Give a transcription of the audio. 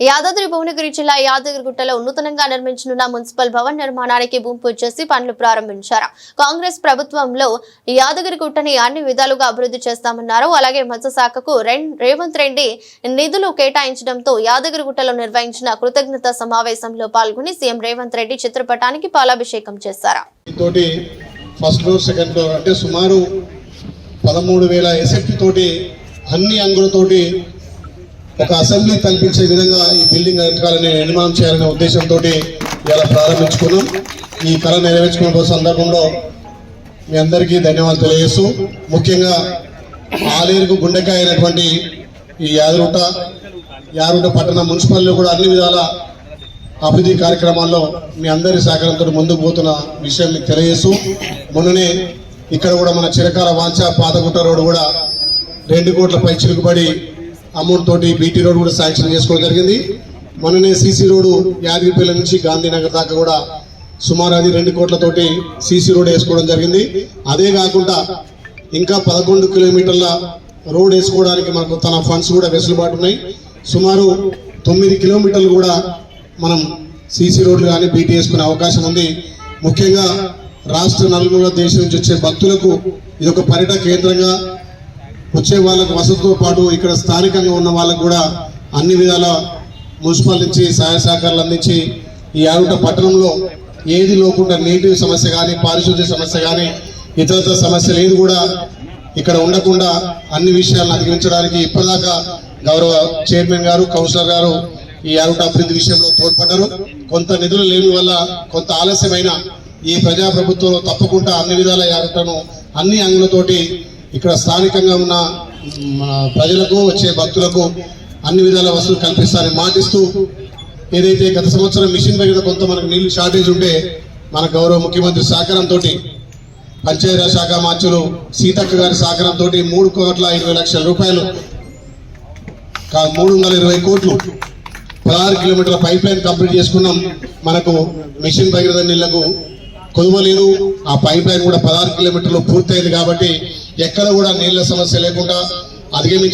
యాదాద్రి భువనగిరి జిల్లా యాదగిరిగుట్టలో నూతనంగా నిర్మించనున్న మున్సిపల్ భవన్ నిర్మాణానికి భూమి పూజ చేసి పనులు ప్రారంభించారు. కాంగ్రెస్ ప్రభుత్వంలో యాదగిరిగుట్టని అన్ని విధాలుగా అభివృద్ధి చేస్తామన్నారు. అలాగే మత్స్యశాఖకు రేవంత్ రెడ్డి నిధులు కేటాయించడంతో యాదగిరిగుట్టలో నిర్వహించిన కృతజ్ఞత సమావేశంలో పాల్గొని సీఎం రేవంత్ రెడ్డి చిత్రపటానికి పాలాభిషేకం చేశారు. ఫస్ట్ ఫ్లోర్ సెకండ్ ఫ్లోర్ అంటే సుమారు పదమూడు వేల తోటి అన్ని అంగులతోటి ఒక అసెంబ్లీ కల్పించే విధంగా ఈ బిల్డింగ్ ఎదగాలని నిర్మాణం చేయాలనే ఉద్దేశంతో ఇలా ప్రారంభించుకున్నాం. ఈ కళ నెరవేర్చుకున్న సందర్భంలో మీ అందరికీ ధన్యవాదాలు తెలియజేస్తూ ముఖ్యంగా ఆలేరుకు గుండెకాయ అయినటువంటి ఈ యాదరుట యాదరుట పట్టణ మున్సిపాలిటీ కూడా అన్ని విధాల అభివృద్ధి కార్యక్రమాల్లో మీ అందరి సహకారంతో ముందుకు పోతున్న విషయం మీకు తెలియజేస్తూ మొన్ననే ఇక్కడ కూడా మన చిరకాల వాంచ పాతగుట్ట రోడ్డు కూడా రెండు కోట్ల పై చిలుకుబడి అమౌంట్ తోటి బీటీ రోడ్ కూడా శాంక్షన్ చేసుకోవడం జరిగింది. మొన్ననే సీసీ రోడ్డు యాదగిరిపల్లి నుంచి గాంధీనగర్ దాకా కూడా సుమారు అది రెండు కోట్లతోటి సీసీ రోడ్ వేసుకోవడం జరిగింది. అదే కాకుండా ఇంకా పదకొండు కిలోమీటర్ల రోడ్ వేసుకోవడానికి మనకు తన ఫండ్స్ కూడా వెసులుబాటు ఉన్నాయి. సుమారు తొమ్మిది కిలోమీటర్లు కూడా మనం సీసీ రోడ్లు కానీ బీటీ వేసుకునే అవకాశం ఉంది. ముఖ్యంగా రాష్ట్ర నలుగురు దేశం నుంచి వచ్చే భక్తులకు ఇది ఒక పర్యటన కేంద్రంగా వచ్చే వాళ్ళకు వసతితో పాటు ఇక్కడ స్థానికంగా ఉన్న వాళ్ళకు కూడా అన్ని విధాల మున్సిపల్ నుంచి సహాయ సహకారాలు అందించి ఈ ఆరుట పట్టణంలో ఏది లోకుండా నీటి సమస్య కానీ పారిశుద్ధ్య సమస్య కానీ ఇతరత్ర సమస్య ఏది కూడా ఇక్కడ ఉండకుండా అన్ని విషయాలను అధిగమించడానికి ఇప్పటిదాకా గౌరవ చైర్మన్ గారు కౌన్సిలర్ గారు ఈ ఆరుట అభివృద్ధి విషయంలో తోడ్పడ్డారు. కొంత నిధులు లేని వల్ల కొంత ఆలస్యమైన ఈ ప్రజాప్రభుత్వంలో తప్పకుండా అన్ని విధాల ఈ ఆరుటను అన్ని అంగులతోటి ఇక్కడ స్థానికంగా ఉన్న ప్రజలకు వచ్చే భక్తులకు అన్ని విధాల వసతులు కల్పిస్తారని మాటిస్తూ ఏదైతే గత సంవత్సరం మిషన్ దగ్గర కొంత మనకు నీళ్ళు షార్టేజ్ ఉంటే మన గౌరవ ముఖ్యమంత్రి సహకారంతో పంచాయతీరాజ్ శాఖ మార్చులు సీతక్క గారి సహకారంతో మూడు కోట్ల ఇరవై లక్షల రూపాయలు మూడు వందల ఇరవై కోట్లు పదహారు కిలోమీటర్ల పైప్ లైన్ కంప్లీట్ చేసుకున్నాం. మనకు మిషన్ భగీరథ నీళ్ళకు కొదవలేదు ఆ పైప్ లైన్ కూడా పదహారు కిలోమీటర్లు పూర్తయింది కాబట్టి ఎక్కడ కూడా నీళ్ళ సమస్య లేకుండా అధిగమించి